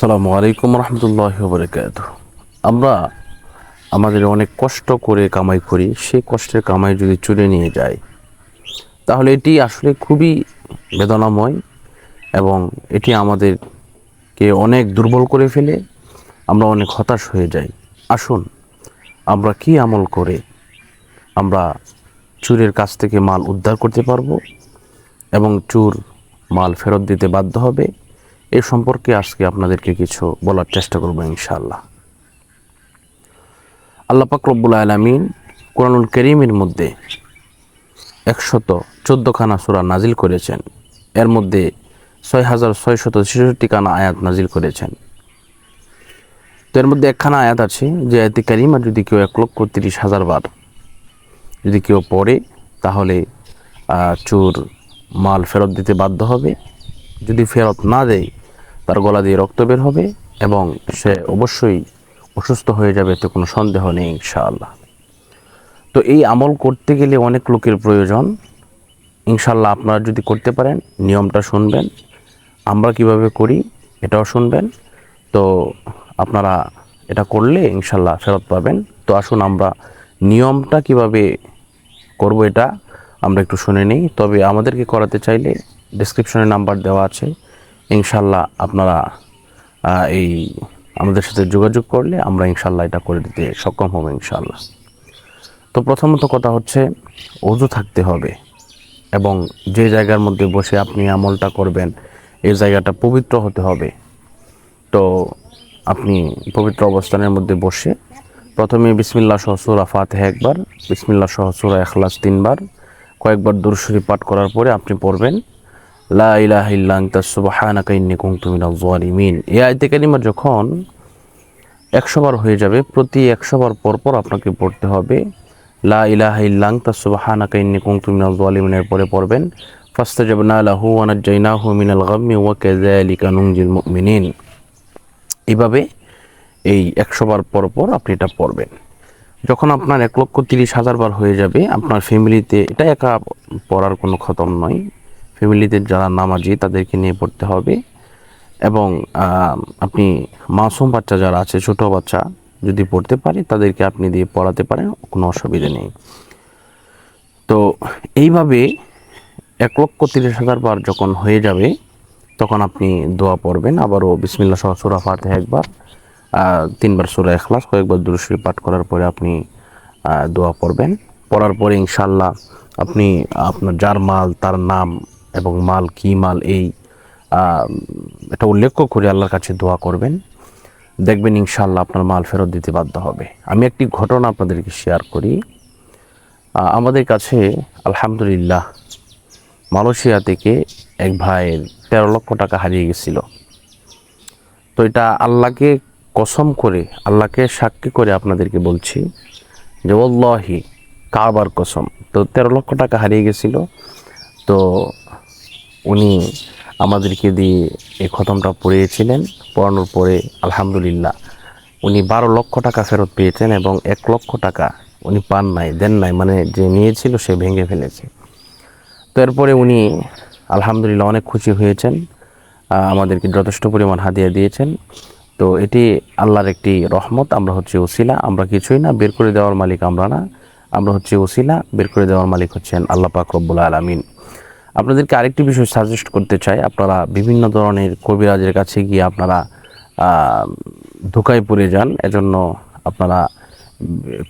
আসসালামু আলাইকুম রহমতুল্লাহ বরকাত আমরা আমাদের অনেক কষ্ট করে কামাই করি, সেই কষ্টের কামাই যদি চুরে নিয়ে যায় তাহলে এটি আসলে খুবই বেদনাময় এবং এটি আমাদেরকে অনেক দুর্বল করে ফেলে, আমরা অনেক হতাশ হয়ে যাই। আসুন, আমরা কি আমল করে আমরা চুরের কাছ থেকে মাল উদ্ধার করতে পারব এবং চুর মাল ফেরত দিতে বাধ্য হবে? এই সম্পর্কে আজকে আপনাদেরকে কিছু বলার চেষ্টা করব ইনশাআল্লাহ। আল্লাহ পাক রব্বুল আলমিন কোরআনুল করিমের মধ্যে একশত চোদ্দখানা সুরা নাজিল করেছেন। এর মধ্যে ছয় হাজার ছয়শত ছেষট্টি খানা আয়াত নাজিল করেছেন। তো এর মধ্যে একখানা আয়াত আছে, যে আয়াতি কারিমা যদি কেউ এক লক্ষ তিরিশ হাজার বার যদি কেউ পড়ে, তাহলে চোর মাল ফেরত দিতে বাধ্য হবে। যদি ফেরত না দেয় তার গলা দিয়ে রক্ত বের হবে এবং সে অবশ্যই অসুস্থ হয়ে যাবে, এতে কোনো সন্দেহ নেই ইনশাআল্লাহ। তো এই আমল করতে গেলে অনেক লোকের প্রয়োজন। ইনশাল্লাহ আপনারা যদি করতে পারেন, নিয়মটা শুনবেন। আমরা কীভাবে করি, এটাও শুনবেন। তো আপনারা এটা করলে ইনশাল্লাহ ফেরত পাবেন। তো আসুন আমরা নিয়মটা কীভাবে করব এটা আমরা একটু শুনে নিই। তবে আমাদেরকে করাতে চাইলে ডিসক্রিপশনে নাম্বার দেওয়া আছে। ইনশাল্লাহ আপনারা এই আমাদের সাথে যোগাযোগ করলে আমরা ইনশাল্লাহ এটা করে দিতে সক্ষম হব ইনশাল্লাহ। তো প্রথমত কথা হচ্ছে, অজু থাকতে হবে এবং যে জায়গার মধ্যে বসে আপনি আমলটা করবেন, এই জায়গাটা পবিত্র হতে হবে। তো আপনি পবিত্র অবস্থানের মধ্যে বসে প্রথমে বিসমিল্লা সহ সুরা ফাতেহা একবার বিসমিল্লা সহ সুরা এখলাস তিনবার, কয়েকবার দুরশরী পাঠ করার পরে আপনি পড়বেন। লা ইলাহা ইল্লা আনতা সুবহানাকা ইন্নী কুনতু মিনাজ জালিমিন এই আয়াতে কারিমা যখন একশো বার হয়ে যাবে, প্রতি একশো বার পর পর আপনাকে পড়তে হবে, লা ইলাহা ইল্লা আনতা সুবহানাকা ইন্নী কুনতু মিনাজ জালিমিনের পরে পড়বেন, ফাস্তাজাবনা লাহু ওয়া নাজ্জাইনাহু মিনাল গাম্মি ওয়া কাযালিকা নুনজিল মুমিনিন। এইভাবে এই একশো বার পর পর আপনি এটা পড়বেন। যখন আপনার এক লক্ষ তিরিশ হাজার বার হয়ে যাবে, আপনার ফ্যামিলিতে এটা একা পড়ার কোনো খতম নয়। ফ্যামিলিতে যারা নামাজি, তাদেরকে নিয়ে পড়তে হবে। এবং আপনি মাসুম বাচ্চা যারা আছে, ছোট বাচ্চা যদি পড়তে পারে, তাদেরকে আপনি দিয়ে পড়াতে পারেন, কোনো অসুবিধা নেই। তো, এইভাবে এক লক্ষ তিরিশ হাজার বার যখন হয়ে যাবে, তখন আপনি দোয়া পড়বেন। আবারও বিসমিল্লা সহ সুরা ফাতে একবার তিনবার সুরা এখলাস কয়েকবার দুরুশরী পাঠ করার পরে আপনি দোয়া পড়বেন। পড়ার পরে ইনশাল্লাহ আপনি আপনার যার মাল, তার নাম এবং মাল, কি মাল, এই এটা উল্লেখ করে আল্লাহর কাছে দোয়া করবেন। দেখবেন ইনশাল্লাহ আপনার মাল ফেরত দিতে বাধ্য হবে। আমি একটি ঘটনা আপনাদেরকে শেয়ার করি। আমাদের কাছে আলহামদুলিল্লাহ মালয়েশিয়া থেকে এক ভাইয়ের তেরো লক্ষ টাকা হারিয়ে গেছিল। তো এটা আল্লাহকে কসম করে, আল্লাহকে সাক্ষী করে আপনাদেরকে বলছি যে ওল্লাহি কাবার কসম। তো তেরো লক্ষ টাকা হারিয়ে গেছিল। তো উনি আমাদেরকে দিয়ে এই খতমটা পড়িয়েছিলেন, পড়ানোর পরে আলহামদুলিল্লাহ উনি বারো লক্ষ টাকা ফেরত পেয়েছেন এবং এক লক্ষ টাকা উনি পান নাই, দেন নাই মানে যে নিয়েছিল সে ভেঙে ফেলেছে। তো এরপরে উনি আলহামদুলিল্লাহ অনেক খুশি হয়েছেন আমাদেরকে যথেষ্ট পরিমাণ হাদিয়া দিয়েছেন। তো এটি আল্লাহর একটি রহমত, আমরা হচ্ছে ওসিলা, আমরা কিছুই না, বের করে দেওয়ার মালিক আমরা না, আমরা হচ্ছে ওসিলা, বের করে দেওয়ার মালিক হচ্ছেন আল্লাহ পাক রব্বুল আলমিন। আপনাদেরকে আরেকটি বিষয় সাজেস্ট করতে চাই। আপনারা বিভিন্ন ধরনের কবিরাজের কাছে গিয়ে আপনারা ধোকায় পড়ে যান। এজন্য আপনারা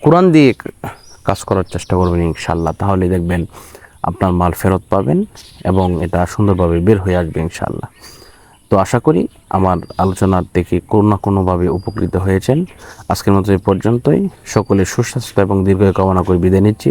কোরআন দিয়ে কাজ করার চেষ্টা করবেন ইনশাল্লাহ তাহলে দেখবেন আপনার মাল ফেরত পাবেন এবং এটা সুন্দরভাবে বের হয়ে আসবে ইনশাল্লাহ তো আশা করি আমার আলোচনার থেকে কোনো না কোনোভাবে উপকৃত হয়েছেন। আজকের মতো এই পর্যন্তই। সকলে সুস্বাস্থ্য এবং দীর্ঘ কামনা করে বিদায় নিচ্ছি।